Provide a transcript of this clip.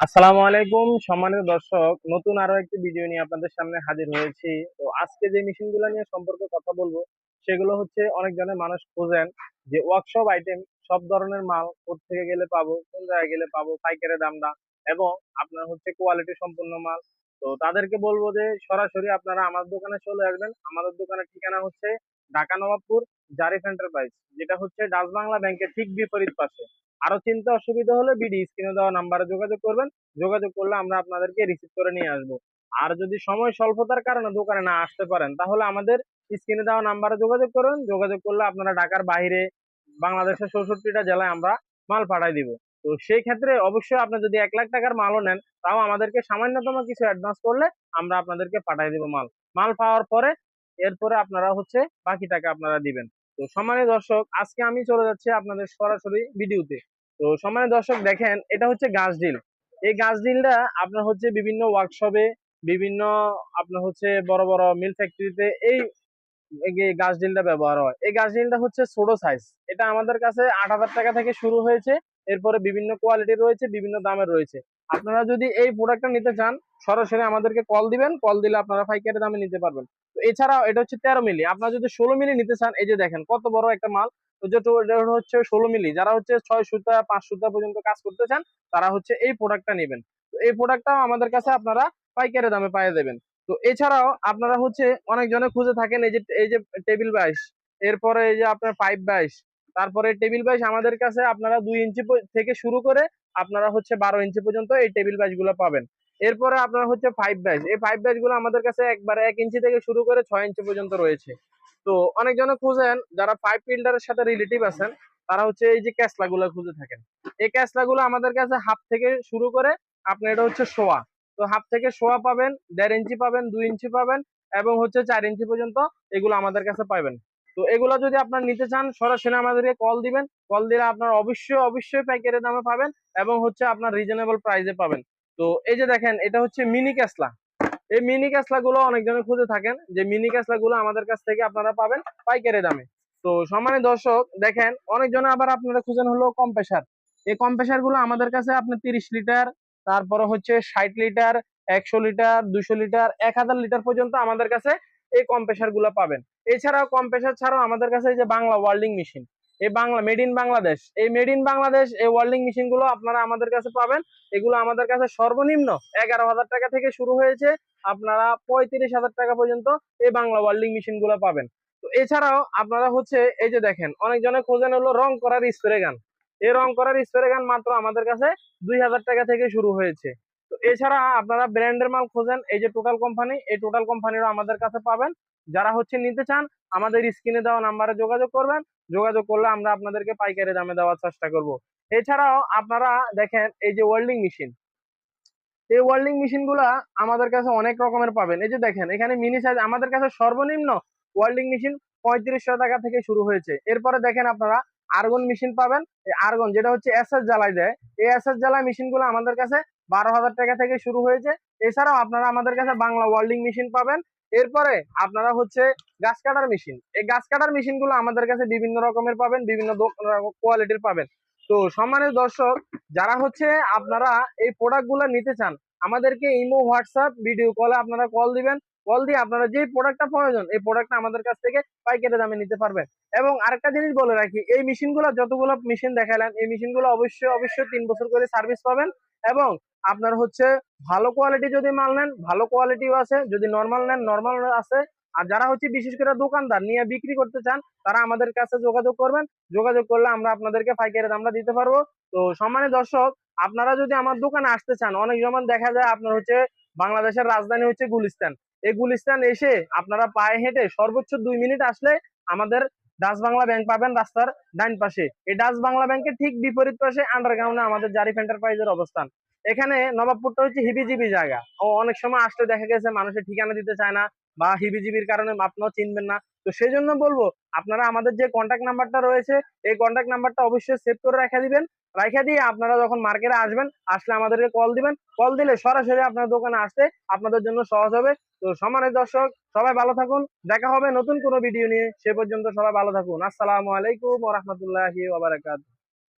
আসসালামু আলাইকুম, সম্মানিত দর্শক, নতুন আরও একটি ভিডিও নিয়ে আপনাদের সামনে হাজির হয়েছি। তো আজকে যে মেশিন মেশিনগুলো নিয়ে সম্পর্কে কথা বলব, সেগুলো হচ্ছে অনেক জনের মানুষ খোঁজেন যে ওয়ার্কশপ আইটেম সব ধরনের মাল থেকে গেলে পাবো, কোন জায়গায় গেলে পাবো, পাইকারি দামটা এবং আপনার হচ্ছে কোয়ালিটি সম্পূর্ণ মাল। তো তাদেরকে বলব যে সরাসরি আপনারা আমার দোকানে চলে আসবেন। আমাদের দোকানের ঠিকানা হচ্ছে ঢাকা নবাবপুর জারিফ এন্টারপ্রাইজ যেটা হচ্ছে ডাচ বাংলা ব্যাংকের ঠিক বিপরীত পাশে। আরও চিন্তা অসুবিধা হলে বিডি স্ক্রিনে দেওয়া নাম্বারে যোগাযোগ করবেন। যোগাযোগ করলে আমরা আপনাদেরকে রিসিভ করে নিয়ে আসব। আর যদি সময় স্বল্পতার কারণে দোকানে না আসতে পারেন, তাহলে আমাদের স্ক্রিনে দেওয়া নাম্বারে যোগাযোগ করবেন যোগাযোগ করলে আপনারা ঢাকার বাইরে বাংলাদেশের চৌষট্টিটা জেলায় আমরা মাল পাঠাই দিব। তো সেই ক্ষেত্রে অবশ্যই আপনি যদি এক লাখ টাকার মালও নেন, তাও আমাদেরকে সামান্যতম কিছু অ্যাডভান্স করলে আমরা আপনাদেরকে পাঠাই দিব মাল। মাল পাওয়ার পরে, এরপরে আপনারা হচ্ছে বাকি টাকা আপনারা দিবেন। তো সমানে দর্শক, আজকে আমি চলে যাচ্ছি আপনাদের সরাসরি ভিডিওতে। তো সমানে দর্শক, দেখেন, এটা হচ্ছে গাছ ডিল। এই গাছ ডিলটা আপনার হচ্ছে বিভিন্ন ওয়ার্কশপে বিভিন্ন আপনার হচ্ছে বড় বড় মিল ফ্যাক্টরিতে এই গাছ ডিলটা ব্যবহার হয়। এই গাছ ডিলটা হচ্ছে ছোট সাইজ এটা আমাদের কাছে আট হাজার টাকা থেকে শুরু হয়েছে। এরপরে বিভিন্ন কোয়ালিটির রয়েছে, বিভিন্ন দামের রয়েছে। আপনারা যদি এই প্রোডাক্টটা নিতে চান, সরাসরি আমাদেরকে কল দিবেন কল দিলে আপনারা পাইকারি দামে নিতে পারবেন। তো এছাড়াও এটা হচ্ছে তেরো মিলি। আপনারা যদি ষোলো মিলি নিতে চান, এই যে দেখেন কত বড় একটা মাল। হচ্ছে ষোলো মিলি, যারা হচ্ছে ছয় সুতা, পাঁচ সুতা পর্যন্ত কাজ করতে চান, তারা হচ্ছে এই প্রোডাক্টটা নেবেন। তো এই প্রোডাক্টটাও আমাদের কাছে আপনারা পাইকারি দামে পাইয়ে দেবেন। তো এছাড়াও আপনারা হচ্ছে অনেক জনে খুঁজে থাকেন, এই যে এই যে টেবিল বাইশ এরপরে এই যে আপনার পাইপ বাইশ তারপরে টেবিল বাইশ আমাদের কাছে আপনারা দুই ইঞ্চি থেকে শুরু করে আপনারা হচ্ছে বারো ইঞ্চি পর্যন্ত এই টেবিল বাইশগুলো পাবেন। এরপরে আপনার হচ্ছে ফাইভ ব্যাচ এই ফাইভ ব্যাচগুলো আমাদের কাছে একবার এক ইঞ্চি থেকে শুরু করে ছয় ইঞ্চি পর্যন্ত রয়েছে। তো অনেকজনে খুঁজেন, যারা পাইপ ফিল্টারের সাথে রিলেটিভ আছেন, তারা হচ্ছে এই যে ক্যাসলা গুলো খুঁজে থাকেন। এই ক্যাসলা গুলো আমাদের কাছে হাফ থেকে শুরু করে আপনার এটা হচ্ছে শোয়া তো হাফ থেকে শোয়া পাবেন, দেড় ইঞ্চি পাবেন, দুই ইঞ্চি পাবেন, এবং হচ্ছে চার ইঞ্চি পর্যন্ত এগুলো আমাদের কাছে পাবেন। তো এগুলো যদি আপনার নিতে চান, সরাসরি আমাদেরকে কল দিবেন। কল দিলে আপনার অবশ্যই অবশ্যই পাইকারি দামে পাবেন এবং হচ্ছে আপনার রিজনেবল প্রাইসে পাবেন। তো এই যে দেখেন, এটা হচ্ছে মিনি ক্যাসলা এই মিনি ক্যাসলা গুলো অনেকজনে খুঁজে থাকেন যে মিনি ক্যাসলা গুলো আমাদের কাছ থেকে আপনারা পাবেন পাইকারি দামে। তো সম্মানিত দর্শক, দেখেন অনেকজনে আবার আপনারা খুঁজেন হলো কম্প্রেসার এই কম্প্রেসারগুলো আমাদের কাছে আপনার তিরিশ লিটার, তারপরে হচ্ছে ষাট লিটার, একশো লিটার, দুশো লিটার, এক হাজার লিটার পর্যন্ত আমাদের কাছে এই কম্প্রেসারগুলো পাবেন। এছাড়াও কম্প্রেসার ছাড়াও আমাদের কাছে এই যে বাংলা ওয়ার্ল্ডিং মেশিন এই বাংলা মেড ইন বাংলাদেশ, এই মেড ইন বাংলাদেশ এই ওয়ার্ল্ডিং মেশিনগুলো আপনারা আমাদের কাছে পাবেন। এগুলো আমাদের কাছে সর্বনিম্ন এগারো হাজার টাকা থেকে শুরু হয়েছে, আপনারা পঁয়ত্রিশ হাজার টাকা পর্যন্ত এই বাংলা ওয়ার্ল্ডিং মেশিনগুলো পাবেন। তো এছাড়াও আপনারা হচ্ছে, এই যে দেখেন, অনেকজনে খোঁজেন হলো রং করার স্প্রে গান এই রং করার স্প্রে গান মাত্র আমাদের কাছে দুই হাজার টাকা থেকে শুরু হয়েছে। তো এছাড়া আপনারা ব্র্যান্ডের মাল খোঁজেন, এই যে টোটাল কোম্পানি এই টোটাল কোম্পানিরও আমাদের কাছে পাবেন। যারা হচ্ছে নিতে চান, আমাদের স্ক্রিনে দেওয়া নাম্বারে যোগাযোগ করবেন। যোগাযোগ করলে আমরা আপনাদেরকে পাইকারি দামে দেওয়ার চেষ্টা করব। এছাড়াও আপনারা দেখেন, এই যে ওয়েল্ডিং মেশিন এই ওয়েল্ডিং মেশিনগুলা আমাদের কাছে অনেক রকমের পাবেন। এই যে দেখেন, এখানে মিনি সাইজ আমাদের কাছে সর্বনিম্ন ওয়েল্ডিং মেশিন পঁয়ত্রিশশো টাকা থেকে শুরু হয়েছে। এরপরে দেখেন আপনারা আর্গন মেশিন পাবেন। আর্গন যেটা হচ্ছে এসএস জ্বালাই দেয়। এই এসএস জ্বালাই মেশিনগুলো আমাদের কাছে বারো হাজার টাকা থেকে শুরু হয়েছে। এছাড়াও আপনারা আমাদের কাছে বাংলা ওয়েল্ডিং মেশিন পাবেন। এরপরে আপনারা হচ্ছে গাছ কাটার মেশিন এই গাছ কাটার মেশিনগুলো আমাদের কাছে বিভিন্ন রকমের পাবেন, বিভিন্ন কোয়ালিটির পাবেন। তো সম্মানের দর্শক, যারা হচ্ছে আপনারা এই প্রোডাক্টগুলো নিতে চান, আমাদেরকে ইমো, হোয়াটসঅ্যাপ ভিডিও কলে আপনারা কল দিবেন। কল দিয়ে আপনারা যে প্রোডাক্টটা প্রয়োজন, এই প্রোডাক্টটা আমাদের কাছ থেকে পাইকারি দামে নিতে পারবেন। এবং আরেকটা জিনিস বলে রাখি, এই মেশিনগুলো যতগুলো মেশিন দেখালেন এই মেশিনগুলো অবশ্যই অবশ্যই তিন বছর করে সার্ভিস পাবেন এবং আপনার হচ্ছে ভালো কোয়ালিটি যদি মাল নেন, ভালো কোয়ালিটিও আছে, যদি নর্মাল নেন নর্মাল আছে। আর যারা হচ্ছে বিশেষ করে দোকানদার নিয়ে বিক্রি করতে চান, তারা আমাদের কাছে যোগাযোগ করবেন। যোগাযোগ করলে আমরা আপনাদেরকে পাইকারি দামটা দিতে পারব। তো সম্মানিত দর্শক, আপনারা যদি আমার দোকানে আসতে চান, অনেক সময় দেখা যায় আপনার হচ্ছে বাংলাদেশের রাজধানী হচ্ছে গুলিস্তান। এই গুলিস্তান এসে আপনারা পায়ে হেঁটে সর্বোচ্চ দুই মিনিট আসলে আমাদের ডাচ বাংলা ব্যাংক পাবেন রাস্তার ডাইন পাশে। এই ডাচ বাংলা ব্যাংকের ঠিক বিপরীত পাশে আন্ডারগ্রাউন্ডে আমাদের জারিফ এন্টারপ্রাইজের অবস্থান। এখানে নবাবপুরটা হচ্ছে হিবিজিবি জায়গা। ও অনেক সময় আসলে দেখা গেছে মানুষের ঠিকানা দিতে চায় না বা হিবিজিবির কারণে আপনারা চিনবেন না। তো সেই জন্য বলব, আপনারা আমাদের যে কন্ট্যাক্ট নাম্বারটা রয়েছে, এই কন্ট্যাক্ট নাম্বারটা অবশ্যই সেভ করে রেখে দিবেন। রেখে দিয়ে আপনারা যখন মার্কেটে আসবেন, আসলে আমাদেরকে কল দিবেন। কল দিলে সরাসরি আপনার দোকানে আসতে আপনাদের জন্য সহজ হবে। তো সমানের দর্শক, সবাই ভালো থাকুন। দেখা হবে নতুন কোনো ভিডিও নিয়ে। সে পর্যন্ত সবাই ভালো থাকুন। আসসালামু আলাইকুম ওয়া ওবরাকাতু